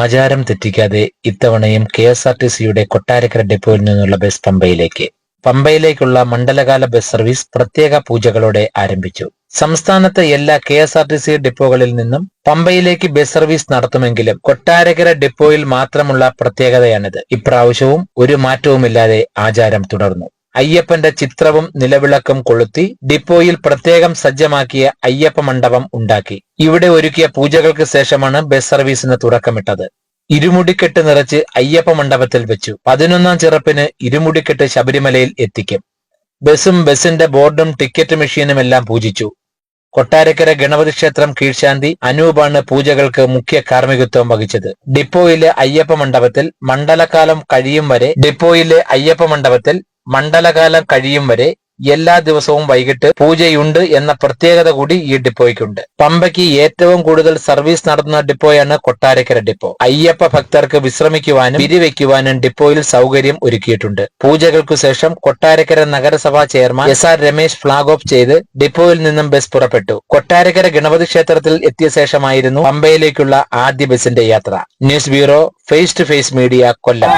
ആചാരം തെറ്റിക്കാതെ ഇത്തവണയും K S R T സിയുടെ കൊട്ടാരക്കര ഡിപ്പോയിൽ നിന്നുള്ള ബസ് പമ്പയിലേക്ക്. പമ്പയിലേക്കുള്ള മണ്ഡലകാല ബസ് സർവീസ് പ്രത്യേക പൂജകളോടെ ആരംഭിച്ചു. സംസ്ഥാനത്തെ എല്ലാ K S R T C ഡിപ്പോകളിൽ നിന്നും പമ്പയിലേക്ക് ബസ് സർവീസ് നടത്തുമെങ്കിലും കൊട്ടാരക്കര ഡിപ്പോയിൽ മാത്രമുള്ള പ്രത്യേകതയാണിത്. ഇപ്രാവശ്യവും ഒരു മാറ്റവുമില്ലാതെ ആചാരം തുടർന്നു. അയ്യപ്പന്റെ ചിത്രവും നിലവിളക്കും കൊളുത്തി ഡിപ്പോയിൽ പ്രത്യേകം സജ്ജമാക്കിയ അയ്യപ്പ മണ്ഡപം ഉണ്ടാക്കി. ഇവിടെ ഒരുക്കിയ പൂജകൾക്ക് ശേഷമാണ് ബസ് സർവീസിന് തുടക്കമിട്ടത്. ഇരുമുടിക്കെട്ട് നിറച്ച് അയ്യപ്പ മണ്ഡപത്തിൽ വെച്ചു. പതിനൊന്നാം ചിറപ്പിന് ഇരുമുടിക്കെട്ട് ശബരിമലയിൽ എത്തിക്കും. ബസും ബസിന്റെ ബോർഡും ടിക്കറ്റ് മെഷീനും എല്ലാം പൂജിച്ചു. കൊട്ടാരക്കര ഗണപതി ക്ഷേത്രം കീഴ്ശാന്തി അനൂപാണ് പൂജകൾക്ക് മുഖ്യ കാർമ്മികത്വം വഹിച്ചത്. ഡിപ്പോയിലെ അയ്യപ്പ മണ്ഡപത്തിൽ മണ്ഡലകാലം കഴിയും വരെ ഡിപ്പോയിലെ അയ്യപ്പ മണ്ഡപത്തിൽ മണ്ഡലകാലം കഴിയും വരെ എല്ലാ ദിവസവും വൈകിട്ട് പൂജയുണ്ട് എന്ന പ്രത്യേകത കൂടി ഈ ഡിപ്പോയ്ക്കുണ്ട്. പമ്പയ്ക്ക് ഏറ്റവും കൂടുതൽ സർവീസ് നടത്തുന്ന ഡിപ്പോയാണ് കൊട്ടാരക്കര ഡിപ്പോ. അയ്യപ്പ ഭക്തർക്ക് വിശ്രമിക്കുവാനും വിരിവെക്കുവാനും ഡിപ്പോയിൽ സൗകര്യം ഒരുക്കിയിട്ടുണ്ട്. പൂജകൾക്കു ശേഷം കൊട്ടാരക്കര നഗരസഭാ chairman S R Ramesh flag off ചെയ്ത് ഡിപ്പോയിൽ നിന്നും ബസ് പുറപ്പെട്ടു. കൊട്ടാരക്കര ഗണപതി ക്ഷേത്രത്തിൽ എത്തിയ ശേഷമായിരുന്നു പമ്പയിലേക്കുള്ള ആദ്യ ബസിന്റെ യാത്ര. News bureau face to face media Kollam.